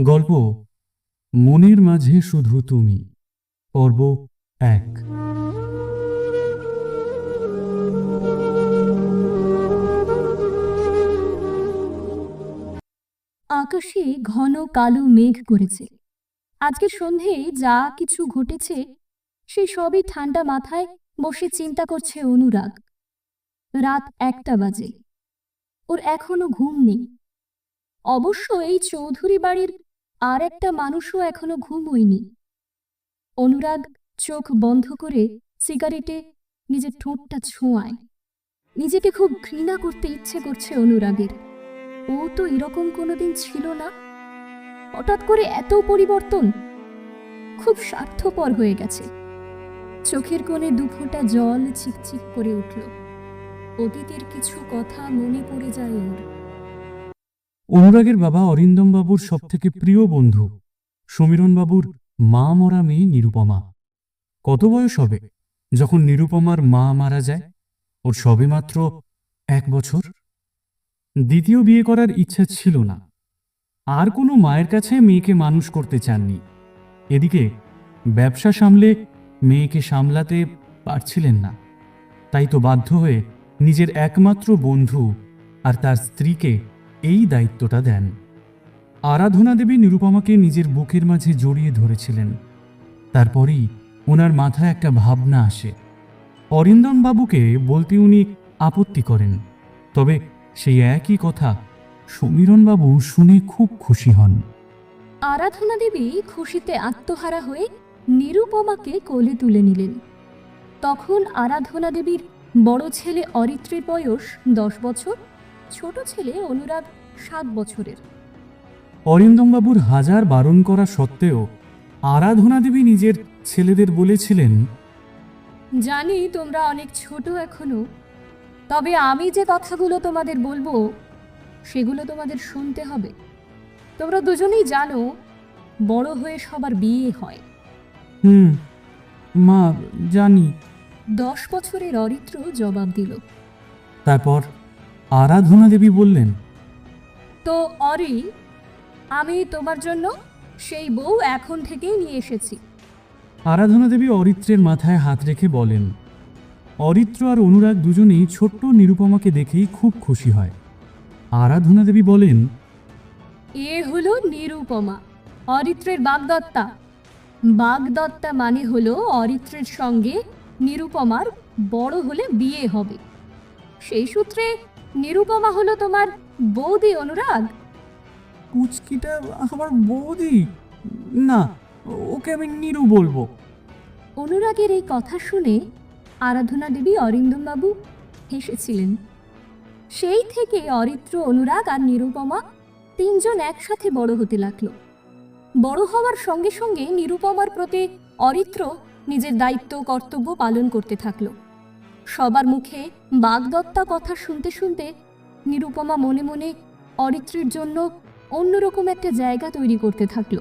গল্প মনের মাঝে শুধু তুমি। পর্ব এক। আকাশে ঘন কালো মেঘ করেছে। আজকে সন্ধে যা কিছু ঘটেছে সেই সবই ঠান্ডা মাথায় বসে চিন্তা করছে অনুরাগ। রাত একটা বাজে। ওর এখনও ঘুম নেই। অবশ্য এই চৌধুরী বাড়ির আর একটা মানুষও এখনও ঘুমোয়নি। অনুরাগ চোখ বন্ধ করে সিগারেটে নিজের ঠোঁটটা ছোঁয়ায়। নিজেকে খুব ঘৃণা করতে ইচ্ছে করছে অনুরাগের। ও তো এরকম কোনোদিন ছিল না। হঠাৎ করে এত পরিবর্তন। খুব স্বার্থপর হয়ে গেছে। চোখের কোণে দুফোঁটা জল চিকচিক করে উঠল। অতীতের কিছু কথা মনে পড়ে যায় ওর। অনুরাগের বাবা অরিন্দম বাবুর সব থেকে প্রিয় বন্ধু সমীরণ বাবুর মা মরা মেয়ে নিরুপমা। কত বয়স হবে যখন নিরুপমার মা মারা যায়? ওর সবেমাত্র এক বছর? দ্বিতীয় বিয়ে করার ইচ্ছা ছিল না। আর কোনো মায়ের কাছে মেয়েকে মানুষ করতে চাননি। এদিকে ব্যবসা সামলে মেয়েকে সামলাতে পারছিলেন না। তাই তো বাধ্য হয়ে নিজের একমাত্র বন্ধু আর তার স্ত্রীকে এই দায়িত্বটা দেন। আরাধনা দেবী নিরুপমাকে নিজের বুকের মাঝে জড়িয়ে ধরেছিলেন। তারপরেই ওনার মাথায় একটা ভাবনা আসে। অরিন্দম বাবুকে বলতে উনি আপত্তি করেন। তবে সেই একই কথা সমীরণবাবু শুনে খুব খুশি হন। আরাধনা দেবী খুশিতে আত্মহারা হয়ে নিরুপমাকে কোলে তুলে নিলেন। তখন আরাধনা দেবীর বড় ছেলে অরিত্রের বয়স দশ বছর ছোট ছেলে অনুরাগ সাত বছরের। অরিন্দমবাবুর হাজার বারণ করা সত্ত্বেও আরাধনা দেবী নিজের ছেলেদের বলেছিলেন জানি তোমরা অনেক ছোট এখনও তবে আমি যে কথাগুলো তোমাদের বলব সেগুলো তোমাদের শুনতে হবে। তোমরা দুজনেই জানো বড় হয়ে সবার বিয়ে হয়। হুম মা জানি। দশ বছরের অরিত্র জবাব দিল। তারপর? আরাধনা দেবী বললেন তো অরি আমি তোমার জন্য সেই বউ এখন থেকেই নিয়ে এসেছি। আরাধনা দেবী অরিত্রের মাথায় হাত রেখে বলেন অরিত্র আর অনুরাগ দুজনেই ছোট্ট নিরুপমাকে দেখেই খুব খুশি হয়। আরাধনা দেবী বলেন এ হলো নিরুপমা অরিত্রের বাগদত্তা। বাগদত্তা মানে হলো অরিত্রের সঙ্গে নিরুপমার বড় হলে বিয়ে হবে। সেই সূত্রে নিরুপমা হলো তোমার বৌদি অনুরাগ? কুচকিটা আমার বৌদি। না ওকে আমি নিরু বলব। অনুরাগের এই কথা শুনে আরাধনা দেবী অরিন্দমবাবু হেসেছিলেন। সেই থেকে অরিত্র অনুরাগ আর নিরুপমা তিনজন একসাথে বড় হতে লাগল। বড় হওয়ার সঙ্গে সঙ্গে নিরুপমার প্রতি অরিত্র নিজের দায়িত্ব কর্তব্য পালন করতে থাকল। সবার মুখে বাগদত্তা কথা শুনতে শুনতে নিরুপমা মনে মনে অরিত্রের জন্য অন্যরকম একটা জায়গা তৈরি করতে থাকল।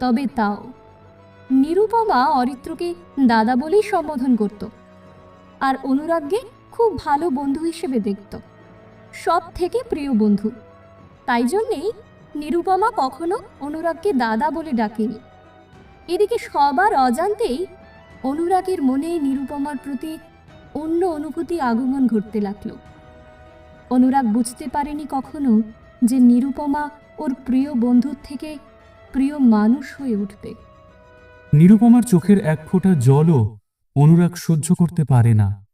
তবে তাও নিরুপমা অরিত্রকে দাদা বলেই সম্বোধন করত আর অনুরাগকে খুব ভালো বন্ধু হিসেবে দেখত সব থেকে প্রিয় বন্ধু। তাই জন্যেই নিরুপমা কখনো অনুরাগকে দাদা বলে ডাকেনি। এদিকে সবার অজান্তেই অনুরাগের মনে নিরুপমার প্রতি অন্য অনুভূতি আগমন ঘটতে লাগল। অনুরাগ বুঝতে পারেনি কখনো যে নিরুপমা ওর প্রিয় বন্ধুর থেকে প্রিয় মানুষ হয়ে উঠবে। নিরুপমার চোখের এক ফোঁটা জলও অনুরাগ সহ্য করতে পারে না।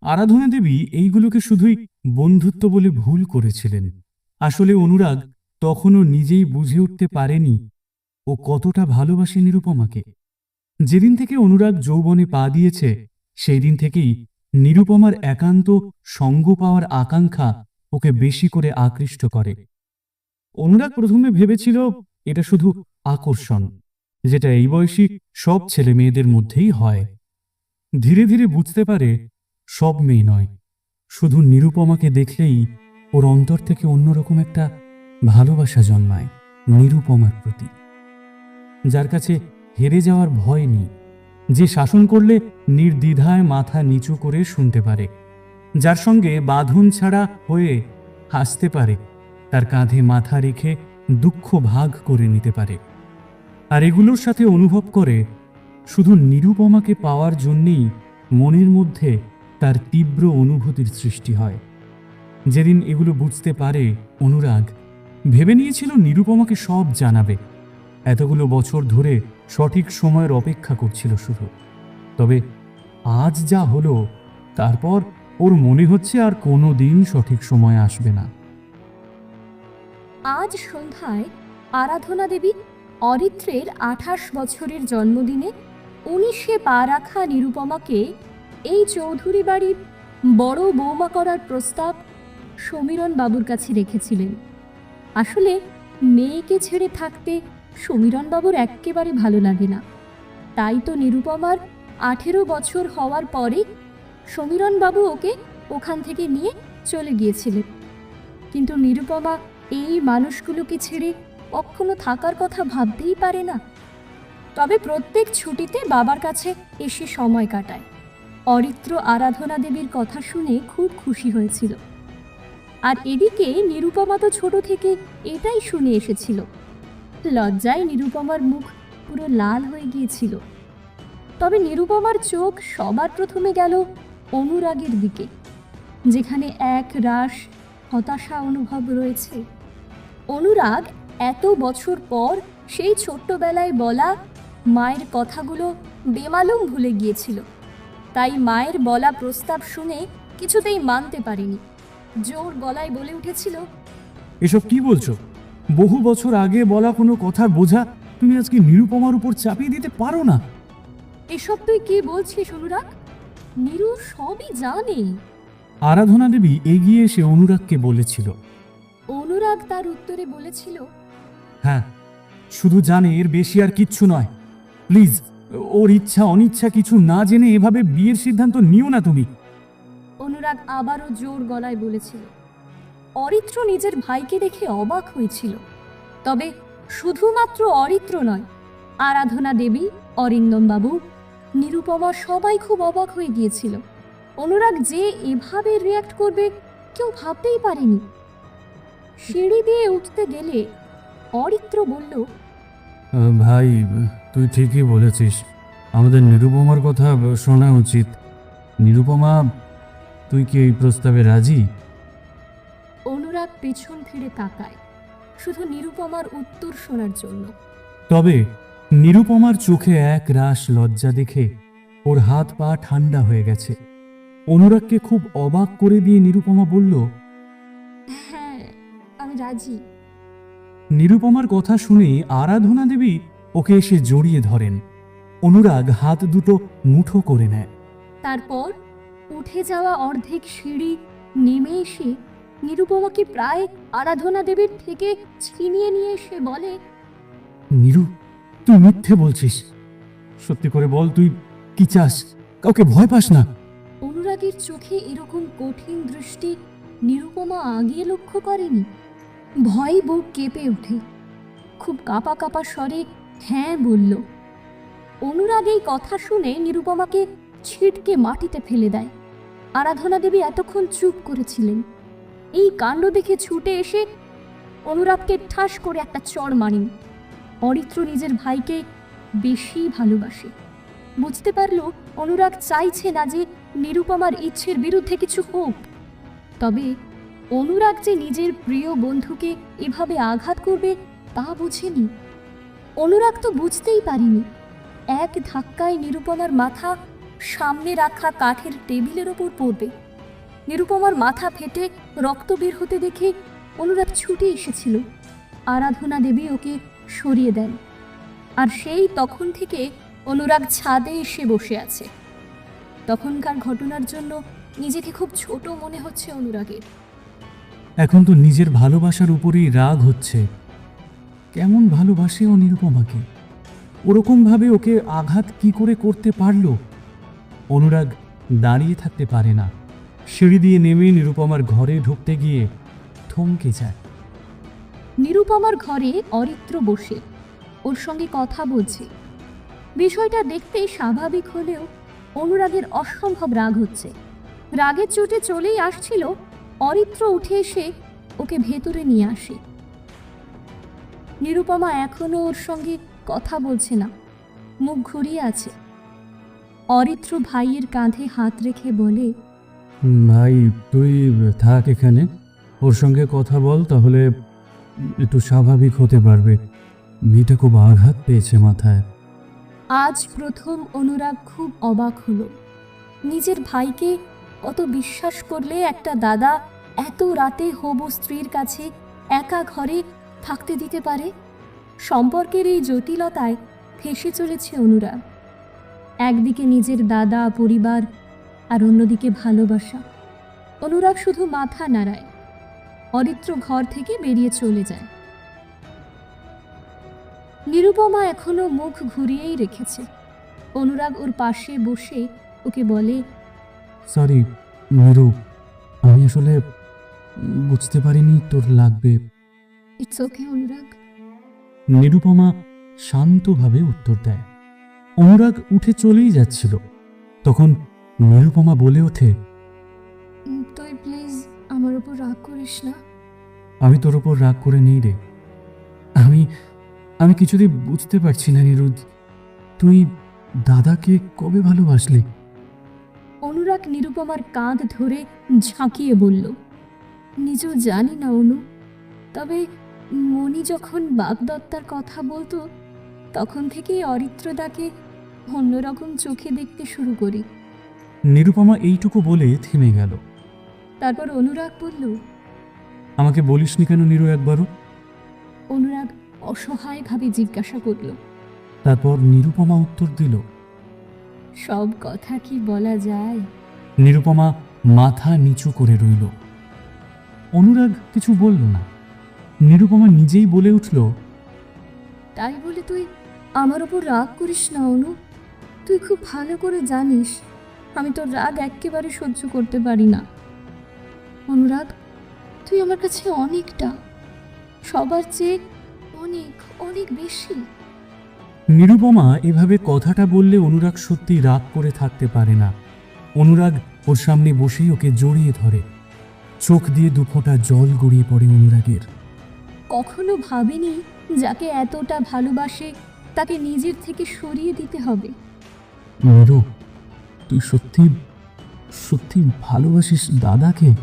আরাধনা দেবী এইগুলোকে শুধুই বন্ধুত্ব বলে ভুল করেছিলেন। আসলে অনুরাগ তখনও নিজেই বুঝে উঠতে পারেনি ও কতটা ভালোবাসে নিরুপমাকে। যেদিন থেকে অনুরাগ যৌবনে পা দিয়েছে সেই দিন থেকেই নিরুপমার একান্ত সঙ্গ পাওয়ার আকাঙ্ক্ষা ওকে বেশি করে আকৃষ্ট করে। অনুরাগ প্রথমে ভেবেছিল এটা শুধু আকর্ষণ, যেটা এই বয়সী সব ছেলে মেয়েদের মধ্যেই হয়। ধীরে ধীরে বুঝতে পারে সব মেয়ে নয়, শুধু নিরুপমাকে দেখলেই ওর অন্তর থেকে অন্যরকম একটা ভালোবাসা জন্মায় নিরুপমার প্রতি। যার কাছে হেরে যাওয়ার ভয় নেই। যে শাসন করলে নির্দ্বিধায় মাথা নিচু করে শুনতে পারে, যার সঙ্গে বাঁধন ছাড়া হয়ে হাসতে পারে, তার কাঁধে মাথা রেখে দুঃখ ভাগ করে নিতে পারে। আর এগুলোর সাথে অনুভব করে শুধু নিরুপমাকে পাওয়ার জন্যেই মনের মধ্যে তার তীব্র অনুভূতির সৃষ্টি হয়। যেদিন এগুলো বুঝতে পারে অনুরাগ, ভেবে নিয়েছিল নিরুপমাকে সব জানাবে। এতগুলো বছর ধরে সঠিক সময়ের অপেক্ষা করছিল শুধু। তবে আজ যা হলো, তারপর ওর মনে হচ্ছে আর কোনো দিন সঠিক সময় আসবে না। আজ সন্ধ্যায় আরাধনা দেবী অরিত্রের আঠাশ বছরের জন্মদিনে উনিশে পা রাখা নিরুপমাকে এই চৌধুরী বাড়ির বড় বৌমা করার প্রস্তাব সমীরণ বাবুর কাছে রেখেছিলেন। আসলে মেয়েকে ছেড়ে থাকতে সমীরণ বাবুর একেবারে ভালো লাগে না। তাই তো নিরুপমার আঠেরো বছর হওয়ার পরে সমীরণ বাবু ওকে ওখান থেকে নিয়ে চলে গিয়েছিলেন। কিন্তু নিরুপমা এই মানুষগুলোকে ছেড়ে কখনো থাকার কথা ভাবতেই পারে না। তবে প্রত্যেক ছুটিতে বাবার কাছে এসে সময় কাটায়। অরিত্র আরাধনা দেবীর কথা শুনে খুব খুশি হয়েছিল। আর এদিকে নিরুপমা তো ছোট থেকে এটাই শুনে এসেছিল। লজ্জায় নিরুপমার মুখ পুরো লাল হয়ে গিয়েছিল। তবে নিরুপমার চোখ সবার প্রথমে গেল অনুরাগের দিকে, যেখানে এক রাস হতাশা অনুভব রয়েছে। অনুরাগ এত বছর পর সেই ছোট্টবেলায় বলা মায়ের কথাগুলো বেমালুম ভুলে গিয়েছিল। তাই মায়ের বলা প্রস্তাব শুনে কিছুতেই মানতে পারেনি। জোর গলায় বলে উঠেছিল, এসব কি বলছো? বহু বছর আগে বলা কোনো কথার বোঝা তুমি আজকে নিরুপমার উপর চাপিয়ে দিতে পারো না। এসব তুই কি বলছিস অনুরাগ? নিরু সবই জানে। আরাধনা দেবী এগিয়ে এসে অনুরাগকে বলেছিল। অনুরাগ তার উত্তরে বলেছিল হ্যাঁ শুধু জানে এর বেশি আর কিচ্ছু নয়। প্লিজ ওর ইচ্ছা অনিচ্ছা কিছু না জেনে এভাবে বিয়ের সিদ্ধান্ত নিও না তুমি। অনুরাগ আবারও জোর গলায় বলেছিল। অরিত্র নিজের ভাইকে দেখে অবাক হয়েছিল। তবে শুধুমাত্র অরিত্র নয়, আরাধনা দেবী অরিন্দম বাবু নিরুপমা সবাই খুব অবাক হয়ে গিয়েছিল। অনুরাগ যে এভাবে রিয়াক্ট করবে কেউ ভাবতেই পারেনি। সিঁড়ি দিয়ে উঠতে গেলে অরিত্র বলল ভাই, তুই ঠিকই বলেছিস। আমাদের নিরুপমার কথা শোনা উচিত। নিরুপমা, তুই কি এই প্রস্তাবে রাজি? অনুরাগ পেছন ফিরে তাকায়। শুধু নিরুপমার উত্তর শোনার জন্য। তবে নিরুপমার চোখে এক রাস লজ্জা দেখে ওর হাত পা ঠান্ডা হয়ে গেছে। অনুরাগকে খুব অবাক করে দিয়ে নিরুপমা বলল হ্যাঁ আমি রাজি। নিরুপমার কথা শুনে আরাধনা দেবী ওকে এসে জড়িয়ে ধরেন। অনুরাগ হাত দুটো মুঠো করে নেয়। তারপর উঠে যাওয়া অর্ধেক সিঁড়ি নেমে এসে নিরুপমাকে প্রায় আরাধনা দেবীর থেকে ছিনিয়ে নিয়ে এসে বলে? নিরু তুই মিথ্যে বলছিস। সত্যি করে বল তুই কি চাস? কাউকে ভয় পাস না। অনুরাগের চোখে এরকম কঠিন দৃষ্টি নিরুপমা আগে লক্ষ্য করেনি। ভয় বুক কেঁপে ওঠে। খুব কাপা কাপা স্বরে হ্যাঁ বলল। অনুরাগ এই কথা শুনে নিরুপমাকে ছিটকে মাটিতে ফেলে দেয়। আরাধনা দেবী এতক্ষণ চুপ করেছিলেন। এই কাণ্ড দেখে ছুটে এসে অনুরাগকে ঠাস করে একটা চড় মারেন অরিত্র নিজের ভাইকে বেশি ভালোবাসে। বুঝতে পারল অনুরাগ চাইছে না যে নিরুপমার ইচ্ছের বিরুদ্ধে কিছু হোক। তবে অনুরাগ যে নিজের প্রিয় বন্ধুকে এভাবে আঘাত করবে তা বুঝেনি। অনুরাগ তো বুঝতেই পারিনি। এক ধাক্কায় নিরুপমার মাথা সামনে রাখা কাঠের টেবিলের ওপর পড়বে। নিরুপমার মাথা ফেটে রক্ত বের হতে দেখে অনুরাগ ছুটে এসেছিল। আরাধনা দেবী ওকে সরিয়ে দেন। আর সেই তখন থেকে অনুরাগ ছাদে এসে বসে আছে। তখনকার ঘটনার জন্য নিজেকে খুব ছোট মনে হচ্ছে অনুরাগের। এখন তো নিজের ভালোবাসার উপরেই রাগ হচ্ছে। কেমন ভালোবাসে ও নিরুপমাকে? ওরকমভাবে ওকে আঘাত কি করে করতে পারল? অনুরাগ দাঁড়িয়ে থাকতে পারে না। সিঁড়ি দিয়ে নেমে নিরুপমার ঘরে ঢুকতে গিয়ে থমকে যায়। নিরুপমার ঘরে অরিত্র বসে, ওর সঙ্গে কথা বলছে। বিষয়টা দেখতে স্বাভাবিক হলেও অনুরাগের অসম্ভব রাগ হচ্ছে। রাগের চোটে চলেই আসছিল, অরিত্র উঠে এসে ওকে ভেতরে নিয়ে আসে। নিরুপমা এখনও ওর সঙ্গে কথা বলছে না, মুখ ঘুরিয়ে আছে। অরিত্র ভাইয়ের কাঁধে হাত রেখে বলে ভাই, তুই থাক এখানে। ওর সঙ্গে কথা বল, তাহলে একটু স্বাভাবিক হতে পারবে। মেয়েটা খুব আঘাত পেয়েছে মাথায়। আজ প্রথম অনুরাগ খুব অবাক হলো। নিজের ভাইকে কত বিশ্বাস করলে একটা দাদা এত রাতে হবু স্ত্রীর কাছে একা ঘরে থাকতে দিতে পারে? সম্পর্কের এই জটিলতায় ফেসে চলেছে অনুরাগ। একদিকে নিজের দাদা, পরিবার আর অন্যদিকে ভালোবাসা। অনুরাগ শুধু মাথা নাড়ায় অরিত্র ঘর থেকে বেরিয়ে চলে যায়। নিরুপমা এখনও মুখ ঘুরিয়েই রেখেছে। অনুরাগ ওর পাশে বসে ওকে বলে সরি মেরু আমি আসলে বুঝতে পারিনি তোর লাগবে। ইটস ওকে অনুরাগ। নিরুপমা শান্তভাবে উত্তর দেয়। অনুরাগ উঠে চলেই যাচ্ছিল। তখন নিরুপমা বলে ওঠে তুই প্লিজ আমার উপর রাগ করিস না? আমি তোর ওপর রাগ করে নেই রে। আমি আমি কিছুতেই বুঝতে পারছি না নিরুদ তুই দাদাকে কবে ভালোবাসলি? অনুরাগ নিরুপমার কাঁধ ধরে ঝাঁকিয়ে বলল নিজেও জানি না অনু তবে মনি যখন বাগদত্তার কথা বলতো তখন থেকেই অরিত্রদাকে অন্যরকম চোখে দেখতে শুরু করি। নিরুপমা এইটুকু বলে থেমে গেল। তারপর অনুরাগ বলল আমাকে বলিসনি কেন নিরু একবারও? অনুরাগ অসহায়ভাবে জিজ্ঞাসা করল। তারপর নিরুপমা উত্তর দিল সব কথা কি বলা যায়? নিরুপমা মাথা নিচু করে রইল। অনুরাগ কিছু বলল না। নিরুপমা নিজেই বলে উঠল তাই বলে তুই আমার ওপর রাগ করিস না অনু। তুই খুব ভালো করে জানিস আমি তোর রাগ একেবারে সহ্য করতে পারি না। অনুরাগ তুই আমার কাছে অনেকটা সবার চেয়ে অনেক অনেক বেশি। নিরুপমা এভাবে কথাটা বললে অনুরাগ সত্যি রাগ করে থাকতে পারে না। অনুরাগ ওর সামনে বসেই ওকে জড়িয়ে ধরে। চোখ দিয়ে দুফোঁটা জল গড়িয়ে পড়ে অনুরাগের। কখনো ভাবিনি যাকে এতটা ভালোবাসে তাকে নিজের থেকে সরিয়ে দিতে হবে। নিরু তুই সত্যি সত্যি ভালোবাসিস দাদাকে?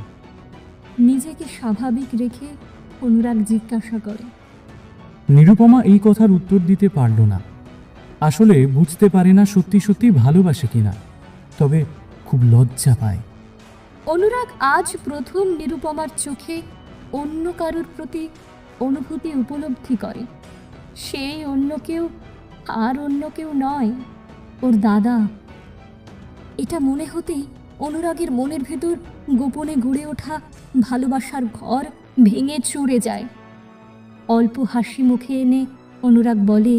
নিজেকে স্বাভাবিক রেখে অনুরাগ জিজ্ঞাসা করে। নিরুপমা এই কথার উত্তর দিতে পারল না। আসলে বুঝতে পারে না সত্যি সত্যি ভালোবাসে কিনা তবে খুব লজ্জা পায়। অনুরাগ আজ প্রথম নিরুপমার চোখে অন্য কারোর প্রতি অনুভূতি উপলব্ধি করে। সেই অন্য কেউ আর অন্য কেউ নয় ওর দাদা। এটা মনে হতেই অনুরাগের মনের ভেতর গোপনে গড়ে ওঠা ভালোবাসার ঘর ভেঙে চড়ে যায়। অল্প হাসি মুখে এনে অনুরাগ বলে